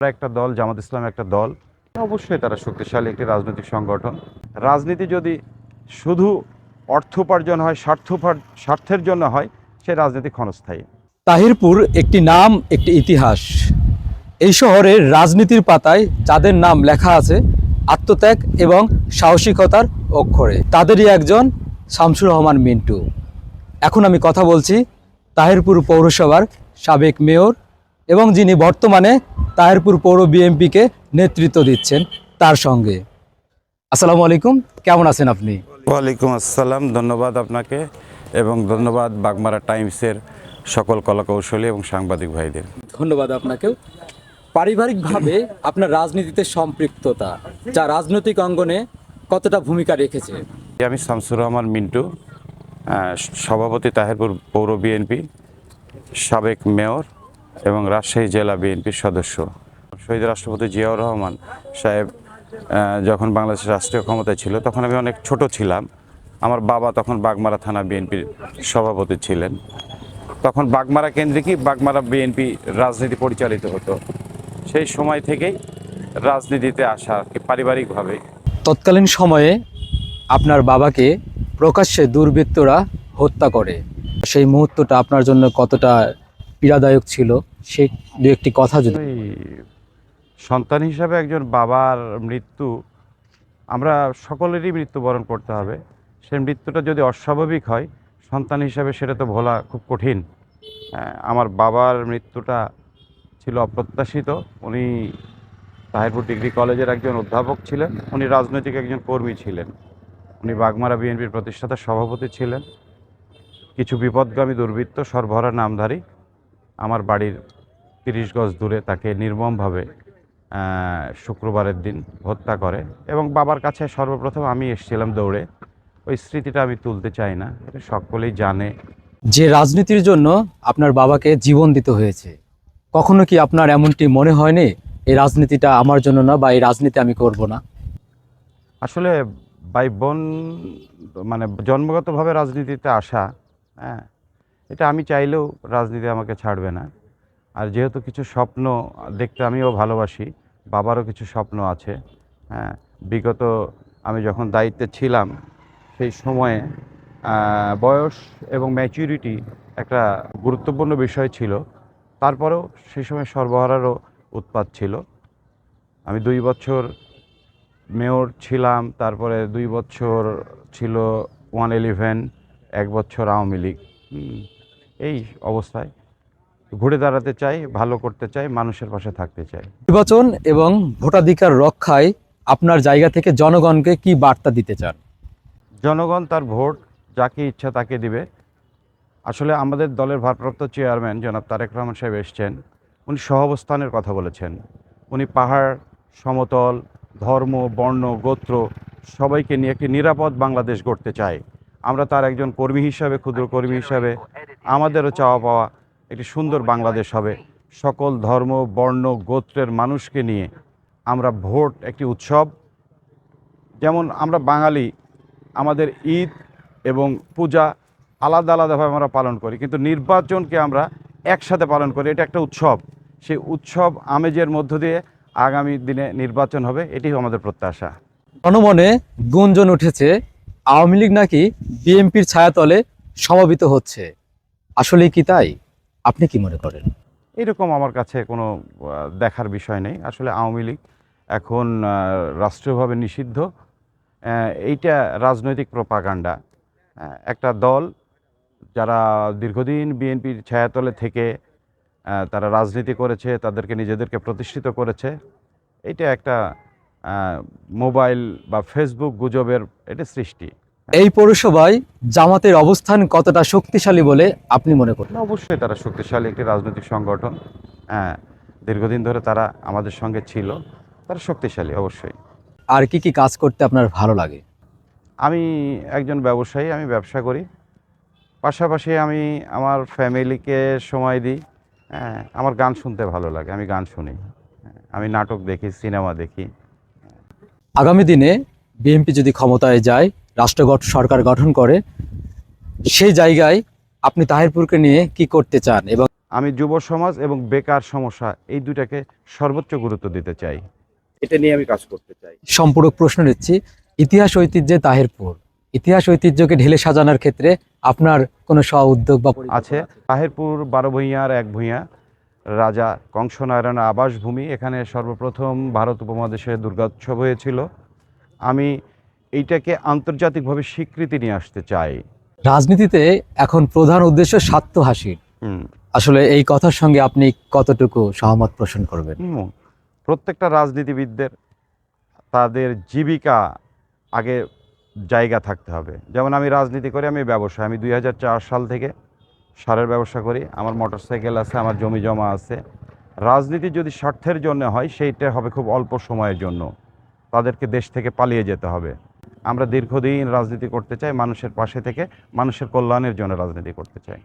একটা দল, জামাত ইসলাম একটা দল। অবশ্যই তারা শক্তিশালী একটি রাজনৈতিক সংগঠন। রাজনীতি যদি শুধু অর্থ উপার্জন হয়, স্বার্থ স্বার্থের জন্য হয়, সে রাজনীতি ক্ষণস্থায়ী। তাহিরপুর একটি নাম, একটি ইতিহাস। এই শহরের রাজনীতির পাতায় যাদের নাম লেখা আছে, আত্মত্যাগ এবং সাহসিকতার অক্ষরে। তাদেরই একজন শামসুর রহমান মিন্টু। এখন আমি কথা বলছি তাহিরপুর পৌরসভার সাবেক মেয়র এবং যিনি বর্তমানে তাহিরপুর পৌর বিএমপিকে নেতৃত্ব দিচ্ছেন তার সঙ্গে। আসসালামু আলাইকুম কেমন আছেন আপনি? ওয়ালাইকুম আসসালাম ধন্যবাদ আপনাকে এবং ধন্যবাদ বাগমারা টাইমসের সকল কলাকৌশলী এবং সাংবাদিক ভাইদের। ধন্যবাদ আপনাকেও। পারিবারিকভাবে আপনার রাজনীতিতে সম্পৃক্ততা যা রাজনৈতিক অঙ্গনে কতটা ভূমিকা রেখেছে? আমি শামসুর রহমান মিন্টু সভাপতি তাহেরপুর পৌর বিএনপি সাবেক মেয়র এবং রাজশাহী জেলা বিএনপির সদস্য। শহীদ রাষ্ট্রপতি জিয়াউর রহমান সাহেব যখন বাংলাদেশের রাষ্ট্রীয় ক্ষমতায় ছিল, তখন আমি অনেক ছোট ছিলাম। আমার বাবা তখন বাগমারা থানা বিএনপির সভাপতি ছিলেন। তখন বাগমারা কেন্দ্রিকই বাগমারা বিএনপি রাজনীতি পরিচালিত হতো। সেই সময় থেকেই রাজনীতিতে আসা পারিবারিকভাবে। তৎকালীন সময়ে আপনার বাবাকে প্রকাশ্যে দুর্বৃত্তরা হত্যা করে। সেই মুহূর্তটা আপনার জন্য কতটা পীড়াদায়ক ছিল? সেই দু একটি কথা যদি সন্তান হিসাবে একজন বাবার মৃত্যু, আমরা সকলেরই মৃত্যুবরণ করতে হবে। সেই মৃত্যুটা যদি অস্বাভাবিক হয়, সন্তান হিসাবে সেটা তো ভোলা খুব কঠিন। আমার বাবার মৃত্যুটা ছিল অপ্রত্যাশিত। উনি তাহিরপুর ডিগ্রি কলেজের একজন অধ্যাপক ছিলেন। উনি রাজনৈতিক একজন কর্মী ছিলেন। উনি বাগমারা বিএনপির প্রতিষ্ঠাতা সভাপতি ছিলেন। কিছু বিপদগামী দুর্বৃত্ত, সরবরাহ নামধারী। আমার বাড়ির তিরিশ গজ দূরে তাকে নির্মমভাবে শুক্রবারের দিন হত্যা করে এবং বাবার কাছে সর্বপ্রথম আমি এসেছিলাম দৌড়ে। ওই স্মৃতিটা আমি তুলতে চাই না এটা সকলেই জানে। যে রাজনীতির জন্য আপনার বাবাকে জীবন দিতে হয়েছে কখনো কি আপনার এমনটি মনে হয়নি এই রাজনীতিটা আমার জন্য না বা এই রাজনীতি আমি করব না? আসলে বাই বোন মানে জন্মগতভাবে রাজনীতিতে আসা হ্যাঁ এটা আমি চাইলেও রাজনীতি আমাকে ছাড়বে না। আর যেহেতু কিছু স্বপ্ন দেখতে আমিও ভালোবাসি, বাবারও কিছু স্বপ্ন আছে হ্যাঁ বিগত আমি যখন দায়িত্বে ছিলাম, সেই সময়ে বয়স এবং ম্যাচুরিটি একটা গুরুত্বপূর্ণ বিষয় ছিল। তারপরেও সেই সময় সরবরাহেরও উৎপাত ছিল। আমি দুই বছর মেয়র ছিলাম, তারপরে দুই বছর ছিল ওয়ান ইলেভেন এক বছর আওয়ামী লীগ। এই অবস্থায় ঘুরে দাঁড়াতে চাই ভালো করতে চাই মানুষের পাশে থাকতে চাই। নির্বাচন এবং ভোটাধিকার রক্ষায় আপনার জায়গা থেকে জনগণকে কি বার্তা দিতে চান? জনগণ তার ভোট যাকে ইচ্ছা তাকে দিবে। আসলে আমাদের দলের ভারপ্রাপ্ত চেয়ারম্যান জনাব তারেক রহমান সাহেব এসছেন। উনি সহাবস্থানের কথা বলেছেন। উনি পাহাড় সমতল ধর্ম বর্ণ গোত্র সবাইকে নিয়ে একটি নিরাপদ বাংলাদেশ গড়তে চায়। আমরা তার একজন কর্মী হিসাবে ক্ষুদ্র কর্মী হিসাবে আমাদেরও চাওয়া পাওয়া একটি সুন্দর বাংলাদেশ হবে। সকল ধর্ম, বর্ণ, গোত্রের মানুষকে নিয়ে আমরা ভোট একটি উৎসব। যেমন আমরা বাঙালি, আমাদের ঈদ এবং পূজা আলাদা আলাদাভাবে আমরা পালন করি। কিন্তু নির্বাচনকে আমরা একসাথে পালন করি। এটা একটা উৎসব। সেই উৎসব আমেজের মধ্য দিয়ে আগামী দিনে নির্বাচন হবে এটি আমাদের প্রত্যাশা। জনমনে গুঞ্জন উঠেছে, আওয়ামী লীগ নাকি বিএনপির ছায়াতলে সমবেত হচ্ছে। আসলে কি তাই? আপনি কি মনে করেন? এরকম আমার কাছে কোনো দেখার বিষয় নেই। আসলে আওয়ামী লীগ এখন রাষ্ট্রীয়ভাবে নিষিদ্ধ। এইটা রাজনৈতিক প্রপাগান্ডা। একটা দল যারা দীর্ঘদিন বিএনপির ছায়াতলে থেকে তারা রাজনীতি করেছে, তাদেরকে নিজেদেরকে প্রতিষ্ঠিত করেছে এটা একটা মোবাইল বা ফেসবুক গুজবের এটা সৃষ্টি। এই পৌরসভায় জামাতের অবস্থান কতটা শক্তিশালী বলে আপনি মনে করেন? অবশ্যই তারা শক্তিশালী একটি রাজনৈতিক সংগঠন। হ্যাঁ দীর্ঘদিন ধরে তারা আমাদের সঙ্গে ছিল। তারা শক্তিশালী অবশ্যই। আর কি কি কাজ করতে আপনার ভালো লাগে? আমি একজন ব্যবসায়ী আমি ব্যবসা করি। পাশাপাশি আমি আমার ফ্যামিলিকে সময় দিই। হ্যাঁ আমার গান শুনতে ভালো লাগে আমি গান শুনি। আমি নাটক দেখি সিনেমা দেখি। আগামী দিনে বিএনপি যদি ক্ষমতায় যায় রাষ্ট্র সরকার গঠন করে সেই জায়গায় আপনি তাহিরপুরকে নিয়ে কি করতে চান এবং আমি যুব সমাজ এবং বেকার সমস্যা এই দুটাকে সর্বোচ্চ গুরুত্ব দিতে চাই। এটা নিয়ে আমি কাজ করতে চাই। সম্পূরক প্রশ্ন নিচ্ছি ইতিহাস ঐতিহ্যে তাহিরপুর ইতিহাস ঐতিহ্যকে ঢেলে সাজানোর ক্ষেত্রে আপনার কোনো স্ব উদ্যোগ বা আছে তাহেরপুর বারো ভূঁইয়ার এক ভূঁইয়া রাজা কংসনারায়ণ আবাসভূমি এখানে সর্বপ্রথম ভারত উপমহাদেশে দুর্গোৎসব হয়েছিল। আমি এইটাকে আন্তর্জাতিকভাবে স্বীকৃতি নিয়ে আসতে চাই রাজনীতিতে এখন প্রধান উদ্দেশ্য স্বার্থ হাসির আসলে এই কথার সঙ্গে আপনি কতটুকু সহমত পোষণ করবেন? প্রত্যেকটা রাজনীতিবিদদের তাদের জীবিকা আগে জায়গা থাকতে হবে। যেমন আমি রাজনীতি করি আমি ব্যবসা আমি দুই হাজার চার সাল থেকে সারের ব্যবসা করি। আমার মোটর সাইকেল আছে আমার জমি জমা আছে। রাজনীতি যদি স্বার্থের জন্য হয় সেইটা হবে খুব অল্প সময়ের জন্য। তাদেরকে দেশ থেকে পালিয়ে যেতে হবে। আমরা দীর্ঘদিন রাজনীতি করতে চাই মানুষের পাশে থেকে মানুষের কল্যাণের জন্য রাজনীতি করতে চাই।